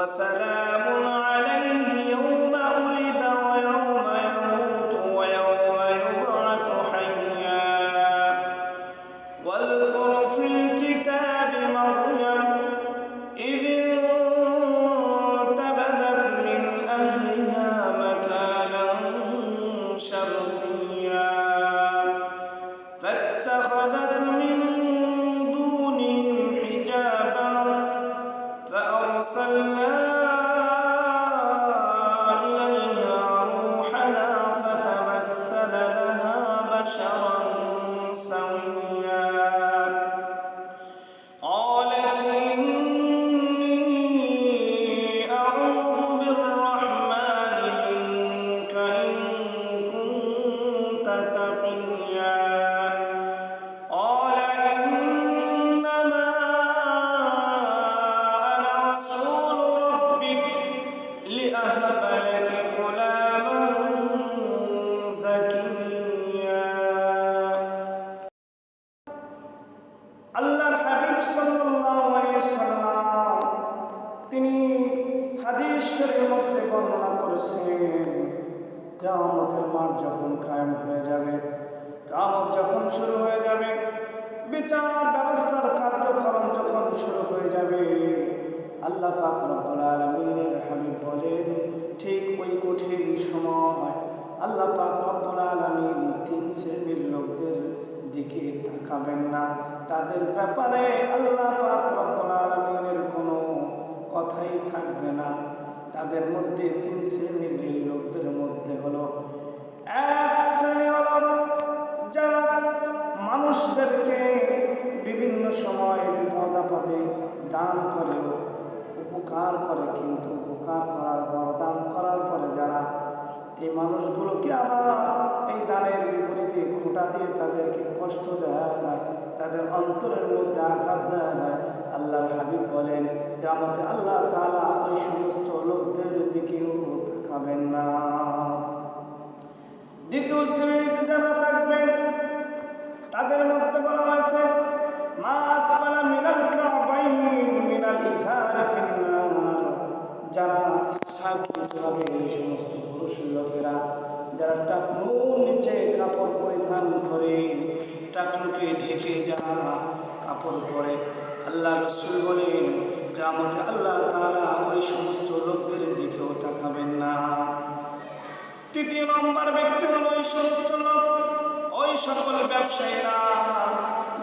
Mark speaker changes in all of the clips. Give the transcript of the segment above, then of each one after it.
Speaker 1: وسلام কিয়ামতের মাঠ যখন কায়েম হয়ে যাবে কামত যখন শুরু হয়ে যাবে, বিচার ব্যবস্থার কার্যক্রম যখন শুরু হয়ে যাবে, আল্লাহ পাক রব্বুল আলামিনের হাবিব বলেন, ঠিক ওই কঠিন সময় আল্লাহ পাক রব্বুল আলামিন তিন শ্রেণির লোকদের দিকে তাকাবেন না। তাদের ব্যাপারে আল্লাহ পাক রব্বুল আলামিনের কোনো কথাই থাকবে না। তাদের মধ্যে তিন শ্রেণির লোকদের মধ্যে হলো এক শ্রেণি হলো যারা মানুষদেরকে বিভিন্ন সময় বিপদ আপদে দান করে, উপকার করে, কিন্তু উপকার করার পর, দান করার পরে যারা এই মানুষগুলোকে আবার এই দানের বিপরীতে খোটা দিয়ে তাদেরকে কষ্ট দেওয়া হয়, তাদের অন্তরের মধ্যে আঘাত দেওয়া হয় আল্লাহর হাবিব বলেন যে আমাদের আল্লাহ তালা ওই সমস্ত লোকদের দিকেও তাকাবেন না। দ্বিতীয় শ্রেণীতে যারা থাকবেন তাদের মধ্যে বলা হয়েছে, মা আসফালা মিনাল কাবাইন মিনাল ইজার ফিন্নার। যারা হবে এই সমস্ত পুরুষ লোকেরা, যারা টাকনুর নিচে কাপড় পরিধান করে, টাকনুকে ঢেকে যারা কাপড় পরে আল্লাহ রসুল বলেন গ্রামতে আল্লাহ তারা ওই সমস্ত লোকদের দিকেও তাকাবেন না। তৃতীয় নম্বর ব্যক্তি হলো ওই সমস্ত লোক, ওই সকল ব্যবসায়ীরা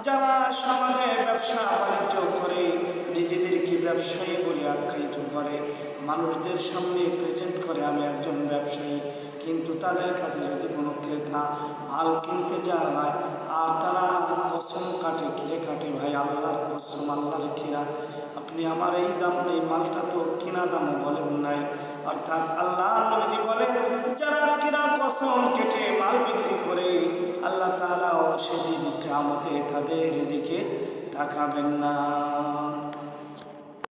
Speaker 1: যারা সমাজে ব্যবসা বাণিজ্য করে, নিজেদেরকে ব্যবসায়ী বলে আখ্যায়িত করে, মানুষদের সামনে প্রেজেন্ট করে, আমি একজন ব্যবসায়ী। কিন্তু তাদের কাছে যদি কোনো ক্রেতা মাল কিনতে যাওয়া হয় আর তারা কসম কাটে কিরে কাটে, ভাই, আল্লাহর কসম, আল্লাহর কিরা আপনি আমার এই দাম, এই মালটা তো কিনা দামও বলেন নাই। অর্থাৎ আল্লাহ নবীজি বলেন, যারা কিনা কসম কেটে মাল বিক্রি করে, আল্লাহ তাআলাও সেদিন কিয়ামতে তাদের দিকে তাকাবেন না।